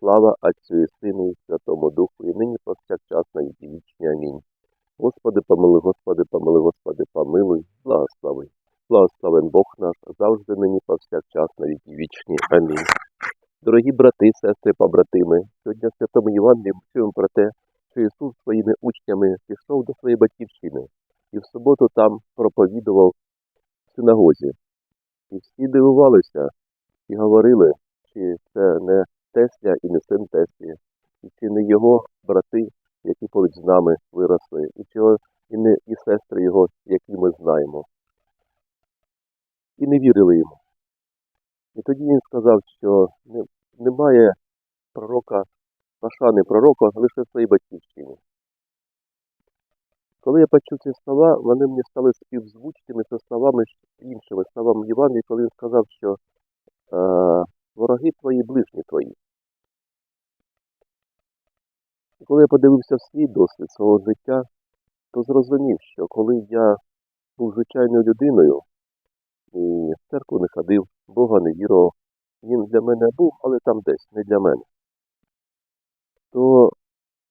Слава Отцю і Сину і Святому Духу, і нині повсякчас на віки вічні. Амінь. Господи, помилуй, Господи, помилуй, Господи, помилуй, благослови. Благословен Бог наш, завжди нині повсякчас на вічні. Амінь. Дорогі брати, сестри, побратими, сьогодні Святому Євангелії ми чуємо про те, що Ісус своїми учнями пішов до своєї батьківщини і в суботу там проповідував в синагозі. І всі дивувалися і говорили, чи його брати, які поруч з нами виросли, і чи і не і сестри його, які ми знаємо. І не вірили йому. І тоді він сказав, що не, немає пророка, пашани пророка лише в своїй батьківщині. Коли я почув ці слова, вони мені стали співзвучними зі словами іншими словами Євангелія, коли він сказав, що е, вороги твої, ближні твої. І коли я подивився в свій досвід свого життя, то зрозумів, що коли я був звичайною людиною і в церкву не ходив, Бога не вірував, він для мене був, але там десь, не для мене, то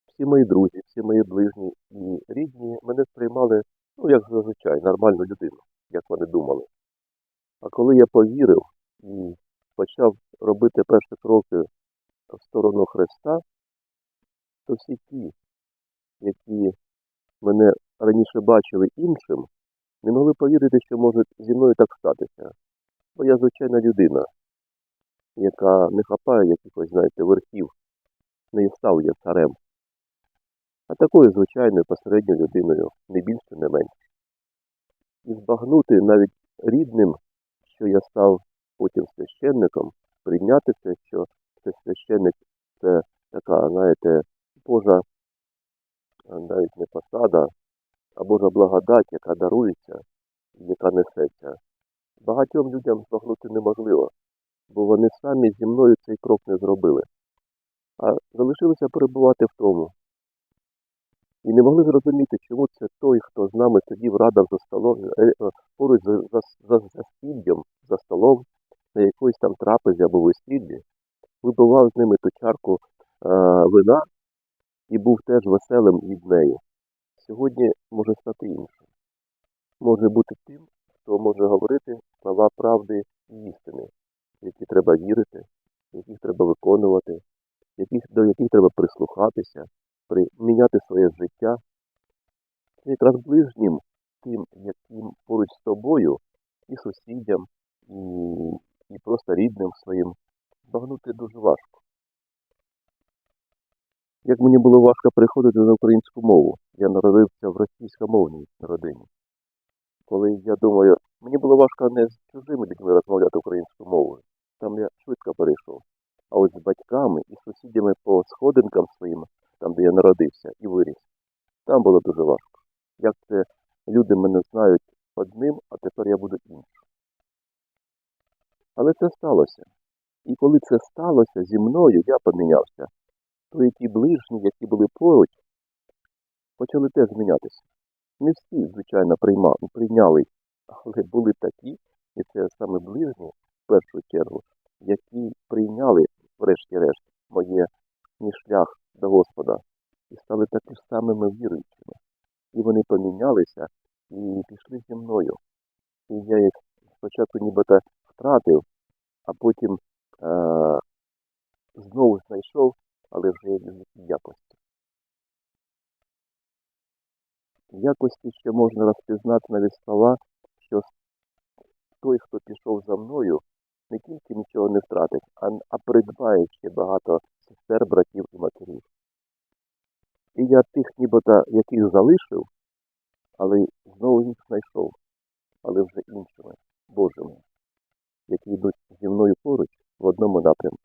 всі мої друзі, всі мої ближні і рідні мене сприймали, ну, як зазвичай, нормальну людину, як вони думали. А коли я повірив і почав робити перші кроки в сторону Христа, то всі ті, які мене раніше бачили іншим, не могли повірити, що може зі мною так статися. Бо я звичайна людина, яка не хапає якихось, знаєте, верхів, не став я царем, а такою звичайною посередньою людиною, не більше, не менше. І збагнути навіть рідним, що я став потім священником, прийняти це, що це священник це така, знаєте, Божа навіть не посада, а Божа благодать, яка дарується, яка несеться. Багатьом людям збагнути неможливо, бо вони самі зі мною цей крок не зробили, а залишилися перебувати в тому. І не могли зрозуміти, чому це той, хто з нами сидів радав за столом, поруч за, за, за, за стільдям, за столом, на якоїсь там трапезі або весіллі, випивав з ними ту чарку е, вина і був теж веселим від неї. Сьогодні може стати іншим. Може бути тим, хто може говорити слова правди і істини, які треба вірити, яких треба виконувати, яких, до яких треба прислухатися, при, міняти своє життя. Це якраз ближнім тим, яким поруч з тобою, і сусідям, і, і просто рідним своїм збагнути дуже важко. Як мені було важко приходити на українську мову, я народився в російськомовній родині. Коли я думаю, мені було важко не з чужими людьми розмовляти українською мовою, там я швидко перейшов. А ось з батьками і сусідями по сходинкам своїм, там, де я народився і виріс, там було дуже важко. Як це люди мене знають одним, а тепер я буду іншим. Але це сталося. І коли це сталося зі мною, я помінявся то які ближні, які були поруч, почали теж змінятися. Не всі, звичайно, прийняли, але були такі, і це саме ближні, в першу чергу, які прийняли, врешті-решт, моє мій шлях до Господа і стали такими самими віруючими. І вони помінялися і пішли зі мною. І я їх спочатку нібито втратив, а потім е- знову знайшов але вже в якості. В якості ще можна розпізнати навіть слова, що той, хто пішов за мною, не тільки нічого не втратить, а, а придбає ще багато сестер, братів і матерів. І я тих, нібито яких залишив, але знову їх знайшов, але вже іншими, Божими, які йдуть зі мною поруч в одному напрямку,